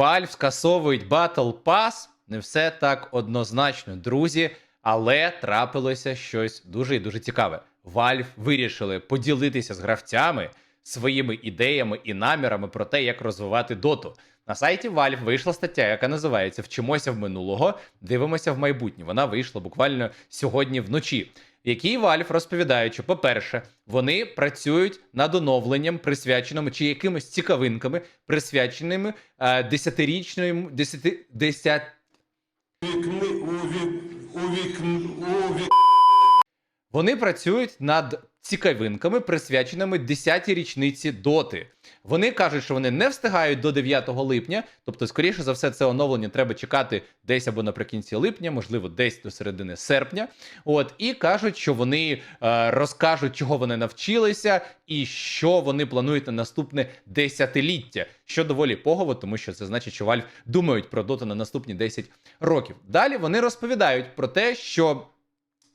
Valve скасовують Battle Pass. Не все так однозначно, друзі, але трапилося щось дуже і дуже цікаве. Valve вирішили поділитися з гравцями своїми ідеями і намірами про те, як розвивати доту. На сайті Valve вийшла стаття, яка називається Вчимося в минулого, дивимося в майбутнє. Вона вийшла буквально сьогодні вночі. В якій Valve розповідає, що, по-перше, вони працюють над оновленням, присвяченим чи якимись цікавинками, присвяченими е, десятирічному десяти, десят. Вони працюють над цікавинками, присвяченими 10-й річниці доти. Вони кажуть, що вони не встигають до 9 липня, тобто, скоріше за все, це оновлення треба чекати десь або наприкінці липня, можливо, десь до середини серпня. От і кажуть, що вони е, розкажуть, чого вони навчилися, і що вони планують на наступне десятиліття, що доволі погово, тому що це значить, що Valve думають про доту на наступні 10 років. Далі вони розповідають про те, що.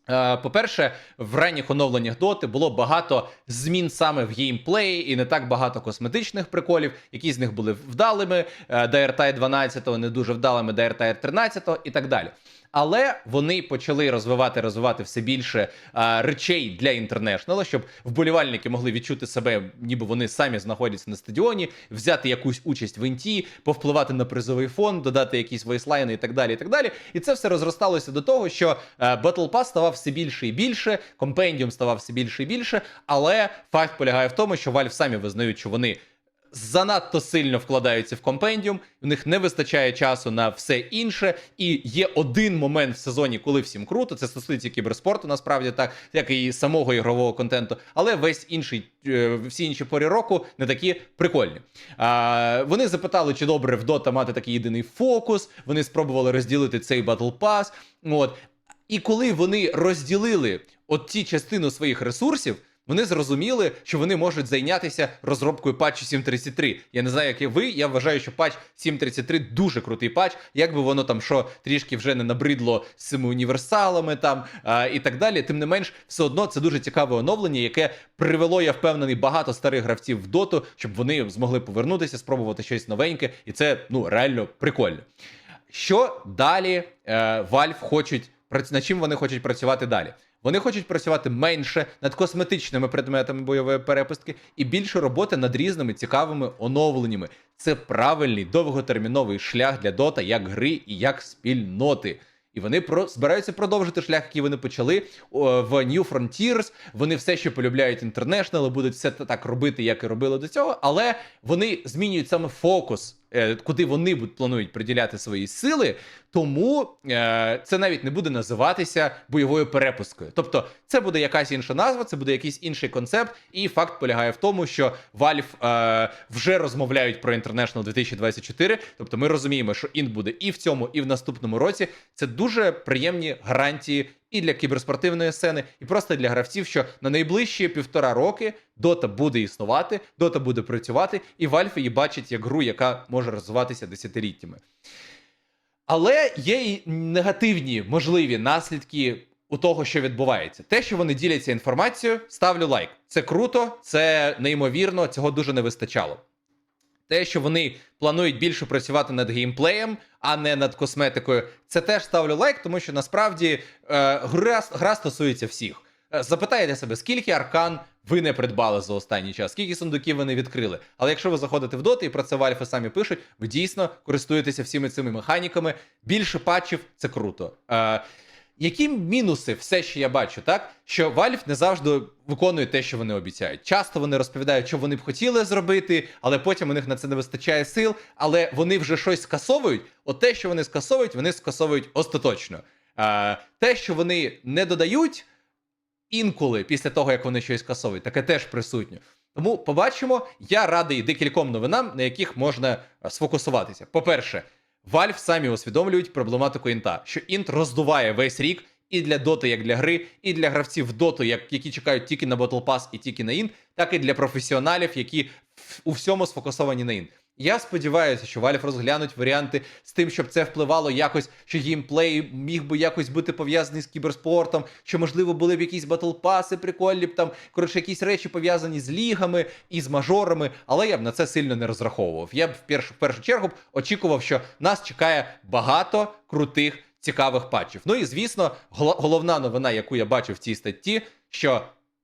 Е, По-перше, в ранніх оновленнях доти було багато змін саме в геймплеї, і не так багато косметичних приколів. Які з них були вдалими, DRT DRTI 12 не дуже вдалими, DRT 13 і так далі. Але вони почали розвивати, розвивати все більше а, речей для інтернешнала, щоб вболівальники могли відчути себе, ніби вони самі знаходяться на стадіоні, взяти якусь участь в інті, повпливати на призовий фонд, додати якісь вейслайни і так далі. І так далі. І це все розросталося до того, що е, Battle Pass ставав все більше і більше, компендіум ставав все більше і більше. Але факт полягає в тому, що Valve самі визнають, що вони занадто сильно вкладаються в компендіум, у них не вистачає часу на все інше. І є один момент в сезоні, коли всім круто. Це стосується кіберспорту, насправді так, як і самого ігрового контенту, але весь інший, е, всі інші порі року не такі прикольні. А, вони запитали, чи добре в Dota мати такий єдиний фокус. Вони спробували розділити цей Battle Pass. От. І коли вони розділили от ті частину своїх ресурсів, вони зрозуміли, що вони можуть зайнятися розробкою патчу 7.33. Я не знаю, як і ви. Я вважаю, що патч 7.33 дуже крутий патч. Як би воно там що трішки вже не набридло з цими універсалами там а, і так далі. Тим не менш, все одно це дуже цікаве оновлення, яке привело, я впевнений, багато старих гравців в доту, щоб вони змогли повернутися, спробувати щось новеньке, і це ну реально прикольно. Що далі е, Valve хочуть над чим вони хочуть працювати далі? Вони хочуть працювати менше над косметичними предметами бойової перепустки і більше роботи над різними цікавими оновленнями. Це правильний довготерміновий шлях для Dota як гри і як спільноти. І вони про збираються продовжити шлях, який вони почали в New Frontiers. Вони все ще полюбляють International, будуть все так робити, як і робили до цього, але вони змінюють саме фокус, куди вони планують приділяти свої сили. Тому е, це навіть не буде називатися бойовою перепусткою. Тобто, це буде якась інша назва, це буде якийсь інший концепт. І факт полягає в тому, що Valve е, вже розмовляють про International 2024. Тобто, ми розуміємо, що інт буде і в цьому, і в наступному році. Це дуже приємні гарантії і для кіберспортивної сцени, і просто для гравців, що на найближчі півтора роки Дота буде існувати, Дота буде працювати, і Valve її бачить як гру, яка може розвиватися десятиліттями. Але є і негативні можливі наслідки у того, що відбувається. Те, що вони діляться інформацією, ставлю лайк. Це круто, це неймовірно, цього дуже не вистачало. Те, що вони планують більше працювати над геймплеєм, а не над косметикою, це теж ставлю лайк, тому що насправді е, гра, гра стосується всіх. Е, Запитайте себе, скільки аркан ви не придбали за останній час, скільки сундуків ви не відкрили. Але якщо ви заходите в доти і про це Вальфи самі пишуть, ви дійсно користуєтеся всіми цими механіками. Більше патчів це круто. Е, які мінуси все, що я бачу, так що Valve не завжди виконує те, що вони обіцяють. Часто вони розповідають, що вони б хотіли зробити, але потім у них на це не вистачає сил. Але вони вже щось скасовують. От те, що вони скасовують, вони скасовують остаточно. Е, те, що вони не додають інколи після того, як вони щось скасовують, таке теж присутнє. Тому побачимо. Я радий декільком новинам, на яких можна е, сфокусуватися. По-перше, Valve самі усвідомлюють проблематику інта, що інт роздуває весь рік і для доти, як для гри, і для гравців доту, як, які чекають тільки на Battle Pass і тільки на інт, так і для професіоналів, які у всьому сфокусовані на інт. Я сподіваюся, що Valve розглянуть варіанти з тим, щоб це впливало якось, що геймплей міг би якось бути пов'язаний з кіберспортом, що можливо були б якісь батлпаси, прикольні б там, коротше, якісь речі пов'язані з лігами і з мажорами, але я б на це сильно не розраховував. Я б в першу, в першу чергу б очікував, що нас чекає багато крутих цікавих патчів. Ну і звісно, гол- головна новина, яку я бачив в цій статті, що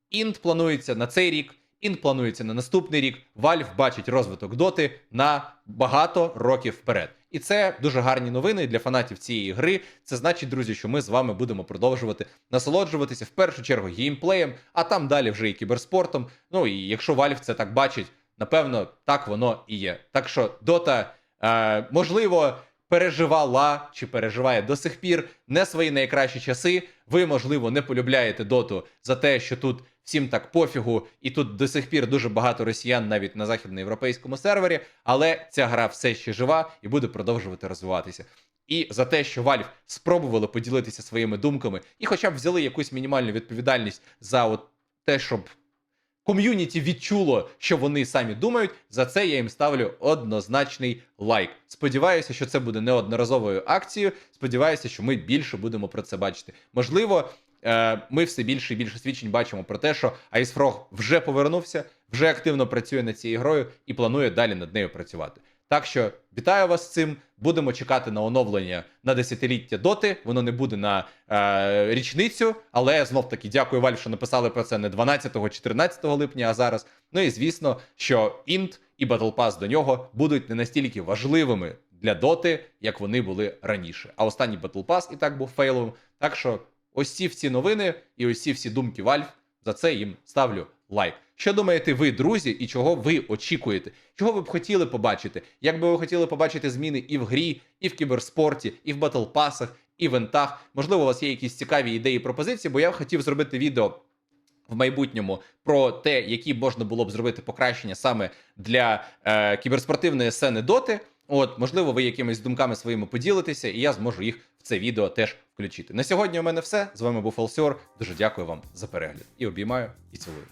інт планується на цей рік. Інт планується на наступний рік. Valve бачить розвиток доти на багато років вперед. І це дуже гарні новини для фанатів цієї гри. Це значить, друзі, що ми з вами будемо продовжувати насолоджуватися в першу чергу геймплеєм, а там далі вже і кіберспортом. Ну і якщо Valve це так бачить, напевно, так воно і є. Так що Дота, е, можливо, переживала чи переживає до сих пір не свої найкращі часи. Ви, можливо, не полюбляєте доту за те, що тут всім так пофігу, і тут до сих пір дуже багато росіян навіть на західноєвропейському сервері, але ця гра все ще жива і буде продовжувати розвиватися. І за те, що Valve спробували поділитися своїми думками, і хоча б взяли якусь мінімальну відповідальність за от те, щоб ком'юніті відчуло, що вони самі думають. За це я їм ставлю однозначний лайк. Сподіваюся, що це буде неодноразовою акцією. Сподіваюся, що ми більше будемо про це бачити. Можливо, е, ми все більше і більше свідчень бачимо про те, що Ice Frog вже повернувся, вже активно працює над цією грою і планує далі над нею працювати. Так що вітаю вас з цим. Будемо чекати на оновлення на десятиліття доти. Воно не буде на е, річницю, але знов таки дякую Valve, що написали про це не 12-14 липня, а зараз. Ну і звісно, що Int і Battle Pass до нього будуть не настільки важливими для доти, як вони були раніше. А останній Battle Pass і так був фейловим. Так що ось ці всі новини і ось ці всі думки Valve, за це їм ставлю лайк. Що думаєте ви, друзі, і чого ви очікуєте? Чого ви б хотіли побачити? Як би ви хотіли побачити зміни і в грі, і в кіберспорті, і в батлпасах, і в івентах? Можливо, у вас є якісь цікаві ідеї і пропозиції, бо я хотів зробити відео в майбутньому про те, які можна було б зробити покращення саме для е, кіберспортивної сцени доти. От, можливо, ви якимись думками своїми поділитеся, і я зможу їх в це відео теж включити. На сьогодні у мене все. З вами був Алсіор. Дуже дякую вам за перегляд. І обіймаю, і цілую.